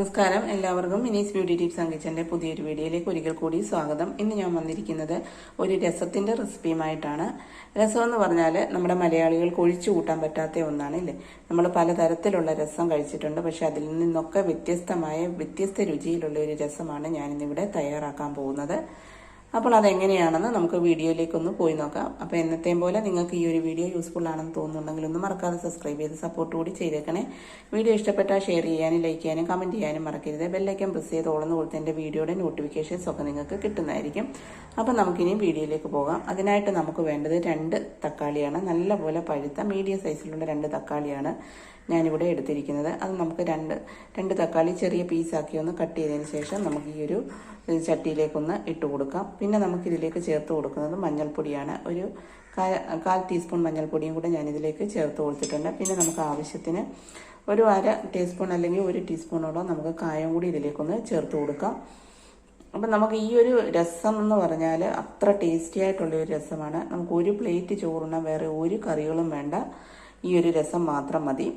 നമസ്കാരം. എല്ലാവർക്കും മിനീസ് beauty tips അങ്കിച്ചന്റെ പുതിയൊരു വീഡിയോയിലേക്ക് ഒരിക്കൽ കൂടി സ്വാഗതം. ഇന്ന് ഞാൻ വന്നിരിക്കുന്നത് ഒരു രസത്തിന്റെ റെസിപ്പിയുമായിട്ടാണ്. രസം എന്ന് പറഞ്ഞാൽ നമ്മുടെ മലയാളികൾക്ക് ഒഴിച്ചു കൂട്ടാൻ പറ്റാത്ത ഒന്നാണ് ഇല്ലേ? നമ്മൾ പലതരത്തിലുള്ള രസം കഴിച്ചിട്ടുണ്ട്. പക്ഷെ അതിൽ നിന്നൊക്കെ വ്യത്യസ്തമായ വ്യത്യസ്ത രുചിയിലുള്ള ഒരു രസമാണ് ഞാനിന്നിവിടെ തയ്യാറാക്കാൻ പോകുന്നത്. അപ്പോൾ അതെങ്ങനെയാണെന്ന് നമുക്ക് വീഡിയോയിലേക്ക് ഒന്ന് പോയി നോക്കാം. അപ്പോൾ എന്നത്തെയും പോലെ നിങ്ങൾക്ക് ഈ ഒരു വീഡിയോ യൂസ്ഫുൾ ആണെന്ന് തോന്നുന്നുണ്ടെങ്കിൽ ഒന്ന് മറക്കാതെ സബ്സ്ക്രൈബ് ചെയ്ത് സപ്പോർട്ട് കൂടി ചെയ്തേക്കണേ. വീഡിയോ ഇഷ്ടപ്പെട്ടാൽ ഷെയർ ചെയ്യാനും ലൈക്ക് ചെയ്യാനും കമന്റ് ചെയ്യാനും മറക്കരുത്. ബെല്ലൈക്കൻ പ്രസ് ചെയ്ത് ഓളന്ന് കൊടുത്ത് എന്റെ വീഡിയോയുടെ നോട്ടിഫിക്കേഷൻസ് ഒക്കെ നിങ്ങൾക്ക് കിട്ടുന്നതായിരിക്കും. അപ്പോൾ നമുക്കിനി വീഡിയോയിലേക്ക് പോകാം. അതിനായിട്ട് നമുക്ക് വേണ്ടത് രണ്ട് തക്കാളിയാണ്. നല്ലപോലെ പഴുത്ത മീഡിയം സൈസിലുള്ള രണ്ട് തക്കാളിയാണ് ഞാനിവിടെ എടുത്തിരിക്കുന്നത്. അത് നമുക്ക് രണ്ട് രണ്ട് തക്കാളി ചെറിയ പീസാക്കി ഒന്ന് കട്ട് ചെയ്തതിന് ശേഷം നമുക്ക് ഈ ഒരു ചട്ടിയിലേക്കൊന്ന് ഇട്ട് കൊടുക്കാം. പിന്നെ നമുക്ക് ഇതിലേക്ക് ചേർത്ത് കൊടുക്കുന്നത് മഞ്ഞൾപ്പൊടിയാണ്. ഒരു കാൽ ടീസ്പൂൺ മഞ്ഞൾപ്പൊടിയും കൂടെ ഞാനിതിലേക്ക് ചേർത്ത് കൊടുത്തിട്ടുണ്ട്. പിന്നെ നമുക്ക് ആവശ്യത്തിന് ഒരു അര ടീസ്പൂൺ അല്ലെങ്കിൽ ഒരു ടീസ്പൂണോളം നമുക്ക് കായം കൂടി ഇതിലേക്കൊന്ന് ചേർത്ത് കൊടുക്കാം. അപ്പം നമുക്ക് ഈ ഒരു രസം എന്ന് പറഞ്ഞാൽ അത്ര ടേസ്റ്റി ആയിട്ടുള്ള ഒരു രസമാണ്. നമുക്ക് ഒരു പ്ലേറ്റ് ചോറുണ്ണാൻ വേറെ ഒരു കറികളും വേണ്ട. ഈ ഒരു രസം മാത്രം മതി.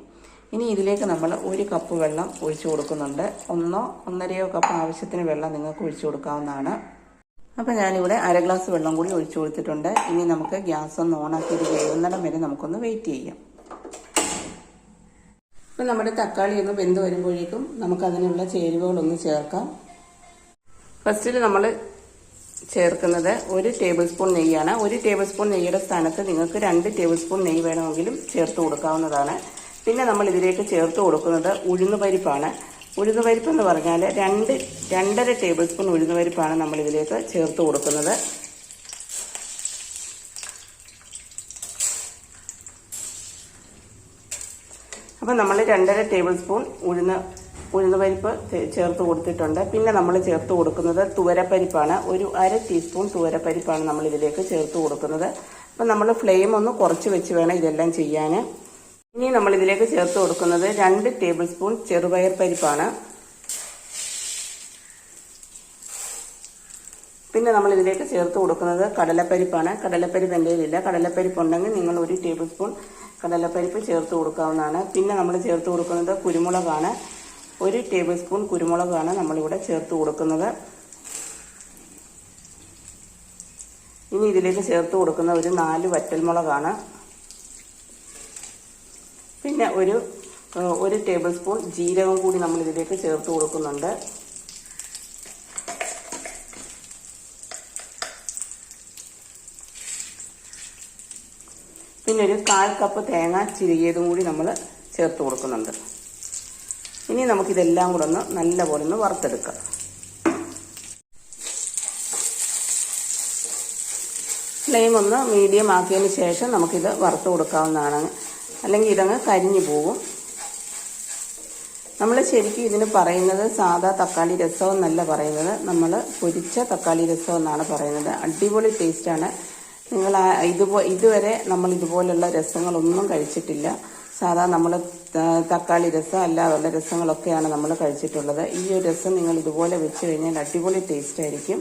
ഇനി ഇതിലേക്ക് നമ്മൾ ഒരു കപ്പ് വെള്ളം ഒഴിച്ചു കൊടുക്കുന്നുണ്ട്. ഒന്നോ ഒന്നരയോ കപ്പ് ആവശ്യത്തിന് വെള്ളം നിങ്ങൾക്ക് ഒഴിച്ചു കൊടുക്കാവുന്നതാണ്. അപ്പം ഞാനിവിടെ അര ഗ്ലാസ് വെള്ളം കൂടി ഒഴിച്ചു കൊടുത്തിട്ടുണ്ട്. ഇനി നമുക്ക് ഗ്യാസ് ഒന്ന് ഓണാക്കിയിട്ട് വേവുന്നിടം വരെ നമുക്കൊന്ന് വെയിറ്റ് ചെയ്യാം. ഇപ്പം നമ്മുടെ തക്കാളി ഒന്ന് വെന്ത് വരുമ്പോഴേക്കും നമുക്കതിനുള്ള ചേരുവകളൊന്ന് ചേർക്കാം. ഫസ്റ്റിൽ നമ്മൾ ചേർക്കുന്നത് ഒരു ടേബിൾ സ്പൂൺ നെയ്യാണ്. ഒരു ടേബിൾ സ്പൂൺ നെയ്യുടെ സ്ഥാനത്ത് നിങ്ങൾക്ക് രണ്ട് ടേബിൾ സ്പൂൺ നെയ്യ് വേണമെങ്കിലും ചേർത്ത് കൊടുക്കാവുന്നതാണ്. പിന്നെ നമ്മൾ ഇതിലേക്ക് ചേർത്ത് കൊടുക്കുന്നത് ഉഴുന്ന് ഉഴുന്ന് പരിപ്പ് എന്ന് പറഞ്ഞാൽ രണ്ട് രണ്ടര ടേബിൾ സ്പൂൺ ഉഴുന്ന് പരിപ്പാണ് നമ്മൾ ഇതിലേക്ക് ചേർത്ത് കൊടുക്കുന്നത്. അപ്പം നമ്മൾ രണ്ടര ടേബിൾ സ്പൂൺ ഉഴുന്ന് ഉഴുന്ന് പരിപ്പ് ചേർത്ത് കൊടുത്തിട്ടുണ്ട്. പിന്നെ നമ്മൾ ചേർത്ത് കൊടുക്കുന്നത് തുവരപ്പരിപ്പാണ്. ഒരു അര ടീസ്പൂൺ തുവരപ്പരിപ്പാണ് നമ്മൾ ഇതിലേക്ക് ചേർത്ത് കൊടുക്കുന്നത്. അപ്പം നമ്മൾ ഫ്ലെയിം ഒന്ന് കുറച്ച് വെച്ച് വേണം ഇതെല്ലാം ചെയ്യാൻ ഇനി നമ്മൾ ഇതിലേക്ക് ചേർത്ത് കൊടുക്കുന്നത് രണ്ട് ടേബിൾ സ്പൂൺ ചെറുപയർ പരിപ്പാണ്. പിന്നെ നമ്മൾ ഇതിലേക്ക് ചേർത്ത് കൊടുക്കുന്നത് കടലപ്പരിപ്പാണ്. കടലപ്പരിപ്പ് എന്റെ കയ്യിലില്ല. കടലപ്പരിപ്പ് ഉണ്ടെങ്കിൽ നിങ്ങൾ ഒരു ടേബിൾ സ്പൂൺ കടലപ്പരിപ്പ് ചേർത്ത് കൊടുക്കാവുന്നതാണ്. പിന്നെ നമ്മൾ ചേർത്ത് കൊടുക്കുന്നത് കുരുമുളകാണ്. ഒരു ടേബിൾ സ്പൂൺ കുരുമുളകാണ് നമ്മളിവിടെ ചേർത്ത് കൊടുക്കുന്നത്. ഇനി ഇതിലേക്ക് ചേർത്ത് കൊടുക്കുന്ന ഒരു നാല് വറ്റൽമുളകാണ്. പിന്നെ ഒരു ഒരു ടേബിൾ സ്പൂൺ ജീരകം കൂടി നമ്മൾ ഇതിലേക്ക് ചേർത്ത് കൊടുക്കുന്നുണ്ട്. പിന്നെ ഒരു കാൽ കപ്പ് തേങ്ങ ചിരിയതും കൂടി നമ്മൾ ചേർത്ത് കൊടുക്കുന്നുണ്ട്. ഇനി നമുക്കിതെല്ലാം കൂടെ ഒന്ന് നല്ലപോലെ ഒന്ന് വറുത്തെടുക്കാം. ഫ്ലെയിം ഒന്ന് മീഡിയം ആക്കിയതിന് ശേഷം നമുക്കിത് വറുത്ത് കൊടുക്കാവുന്നതാണ്. അല്ലെങ്കിൽ ഇതങ്ങ് കരിഞ്ഞു പോകും. നമ്മൾ ശരിക്കും ഇതിന് പറയുന്നത് സാധാ തക്കാളി രസം എന്നല്ല പറയുന്നത്. നമ്മൾ പൊരിച്ച തക്കാളി രസം എന്നാണ് പറയുന്നത്. അടിപൊളി ടേസ്റ്റാണ് നിങ്ങൾ ഇതുപോ ഇതുവരെ നമ്മൾ ഇതുപോലുള്ള രസങ്ങളൊന്നും കഴിച്ചിട്ടില്ല. സാധാ നമ്മൾ തക്കാളി രസം അല്ലാതുള്ള രസങ്ങളൊക്കെയാണ് നമ്മൾ കഴിച്ചിട്ടുള്ളത്. ഈ ഒരു രസം നിങ്ങൾ ഇതുപോലെ വെച്ച് കഴിഞ്ഞാൽ അടിപൊളി ടേസ്റ്റ് ആയിരിക്കും.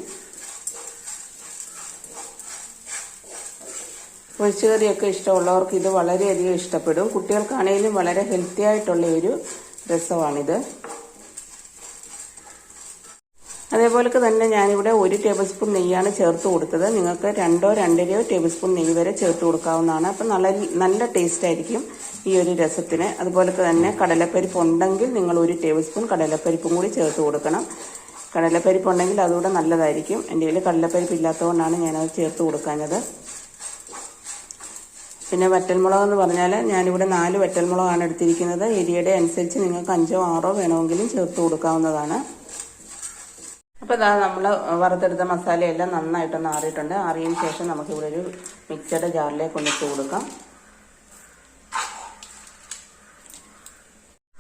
ഒഴിച്ചുകറിയൊക്കെ ഇഷ്ടമുള്ളവർക്ക് ഇത് വളരെയധികം ഇഷ്ടപ്പെടും. കുട്ടികൾക്കാണെങ്കിലും വളരെ ഹെൽത്തി ആയിട്ടുള്ള ഒരു രസമാണിത്. അതേപോലെ തന്നെ ഞാനിവിടെ ഒരു ടേബിൾ സ്പൂൺ നെയ്യാണ് ചേർത്ത് കൊടുത്തത്. നിങ്ങൾക്ക് രണ്ടോ രണ്ടരയോ ടേബിൾ സ്പൂൺ നെയ്യ് വരെ ചേർത്ത് കൊടുക്കാവുന്നതാണ്. അപ്പം നല്ല നല്ല ടേസ്റ്റ് ആയിരിക്കും ഈ ഒരു രസത്തിന്. അതുപോലെ തന്നെ കടലപ്പരിപ്പ് ഉണ്ടെങ്കിൽ നിങ്ങൾ ഒരു ടേബിൾ സ്പൂൺ കടലപ്പരിപ്പും കൂടി ചേർത്ത് കൊടുക്കണം. കടലപ്പരിപ്പ് ഉണ്ടെങ്കിൽ അതുകൂടെ നല്ലതായിരിക്കും. എന്റെ കയ്യിൽ കടലപ്പരിപ്പ് ഇല്ലാത്തതുകൊണ്ടാണ് ഞാനത് ചേർത്ത് കൊടുക്കാഞ്ഞത്. പിന്നെ വറ്റൽമുളക് എന്ന് പറഞ്ഞാൽ ഞാനിവിടെ നാല് വറ്റൽമുളകാണ് എടുത്തിരിക്കുന്നത്. എരിയുടെ അനുസരിച്ച് നിങ്ങൾക്ക് അഞ്ചോ ആറോ വേണമെങ്കിലും ചേർത്ത് കൊടുക്കാവുന്നതാണ്. അപ്പോൾ ഇതാ നമ്മൾ വറുത്തെടുത്ത മസാലയെല്ലാം നന്നായിട്ടൊന്ന് ആറിയിട്ടുണ്ട് ആറിയതിന് ശേഷം നമുക്കിവിടെ ഒരു മിക്സഡ് ജാറിലേക്ക് ഒന്നിട്ട് കൊടുക്കാം.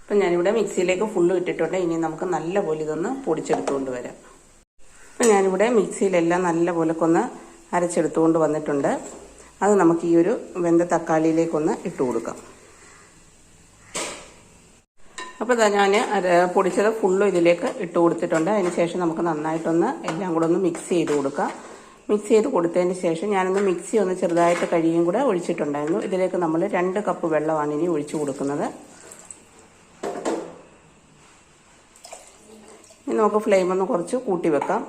അപ്പം ഞാനിവിടെ മിക്സിയിലേക്ക് ഫുള്ള് ഇട്ടിട്ടുണ്ട്. ഇനി നമുക്ക് നല്ലപോലെ ഇതൊന്ന് പൊടിച്ചെടുത്തുകൊണ്ട് വരാം. അപ്പം ഞാനിവിടെ മിക്സിയിലെല്ലാം നല്ലപോലെ ഒന്ന് അരച്ചെടുത്തുകൊണ്ട് വന്നിട്ടുണ്ട്. അത് നമുക്ക് ഈ ഒരു വെന്ത തക്കാളിയിലേക്കൊന്ന് ഇട്ട് കൊടുക്കാം. അപ്പോൾ ഇതാ ഞാൻ പൊടിച്ചത് ഫുള്ളും ഇതിലേക്ക് ഇട്ട് കൊടുത്തിട്ടുണ്ട്. അതിന് ശേഷം നമുക്ക് നന്നായിട്ടൊന്ന് എല്ലാം കൂടെ ഒന്ന് മിക്സ് ചെയ്ത് കൊടുക്കാം. മിക്സ് ചെയ്ത് കൊടുത്തതിന് ശേഷം ഞാനൊന്ന് മിക്സി ഒന്ന് ചെറുതായിട്ട് കഴിയും കൂടെ ഒഴിച്ചിട്ടുണ്ടായിരുന്നു. ഇതിലേക്ക് നമ്മൾ രണ്ട് കപ്പ് വെള്ളമാണ് ഇനി ഒഴിച്ചു കൊടുക്കുന്നത്. ഇനി നമുക്ക് ഫ്ലെയിം ഒന്ന് കുറച്ച് കൂട്ടി വെക്കാം.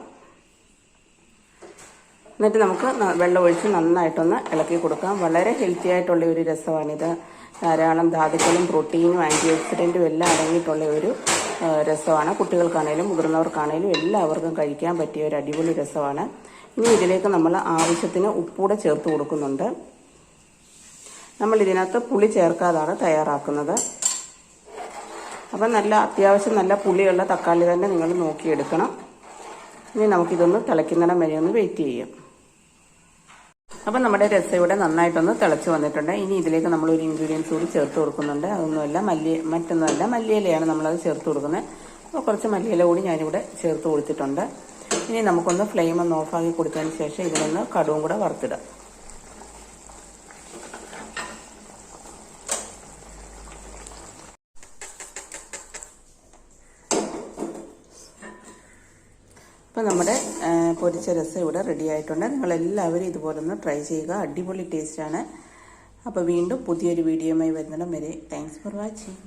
എന്നിട്ട് നമുക്ക് വെള്ളം ഒഴിച്ച് നന്നായിട്ടൊന്ന് ഇളക്കി കൊടുക്കാം. വളരെ ഹെൽത്തി ആയിട്ടുള്ള ഒരു രസമാണിത്. ധാരാളം ധാതുക്കളും പ്രോട്ടീനും ആന്റി ഓക്സിഡന്റും എല്ലാം അടങ്ങിയിട്ടുള്ള ഒരു രസമാണ്. കുട്ടികൾക്കാണേലും മുതിർന്നവർക്കാണേലും എല്ലാവർക്കും കഴിക്കാൻ പറ്റിയ ഒരു അടിപൊളി രസമാണ്. ഇനി ഇതിലേക്ക് നമ്മൾ ആവശ്യത്തിന് ഉപ്പൂടെ ചേർത്ത് കൊടുക്കുന്നുണ്ട്. നമ്മൾ ഇതിനകത്ത് പുളി ചേർക്കാതാണ് തയ്യാറാക്കുന്നത്. അപ്പം നല്ല അത്യാവശ്യം നല്ല പുളിയുള്ള തക്കാളി തന്നെ നിങ്ങൾ നോക്കിയെടുക്കണം. ഇനി നമുക്കിതൊന്ന് തിളയ്ക്കുന്നിടം വരെ ഒന്ന് വെയിറ്റ് ചെയ്യാം. അപ്പം നമ്മുടെ രസം ഇവിടെ നന്നായിട്ടൊന്ന് തിളച്ച് വന്നിട്ടുണ്ട്. ഇനി ഇതിലേക്ക് നമ്മൾ ഒരു ഇൻഗ്രീഡിയൻസ് കൂടി ചേർത്ത് കൊടുക്കുന്നുണ്ട്. അതൊന്നുമല്ല മല്ലി മറ്റൊന്നുമല്ല മല്ലിയിലയാണ് നമ്മളത് ചേർത്ത് കൊടുക്കുന്നത്. അപ്പോൾ കുറച്ച് മല്ലിയില കൂടി ഞാനിവിടെ ചേർത്ത് കൊടുത്തിട്ടുണ്ട്. ഇനി നമുക്കൊന്ന് ഫ്ലെയിം ഒന്ന് ഓഫാക്കി കൊടുത്തതിന് ശേഷം ഇതിനൊന്ന് കടുവും കൂടെ വറുത്തിടാം. അപ്പോൾ നമ്മുടെ പൊരിച്ച രസം ഇവിടെ റെഡി ആയിട്ടുണ്ട്. നിങ്ങളെല്ലാവരും ഇതുപോലെ ഒന്ന് ട്രൈ ചെയ്യുക. അടിപൊളി ടേസ്റ്റാണ് അപ്പോൾ വീണ്ടും പുതിയൊരു വീഡിയോയുമായി വരുന്നിടം വരെ. Thanks for watching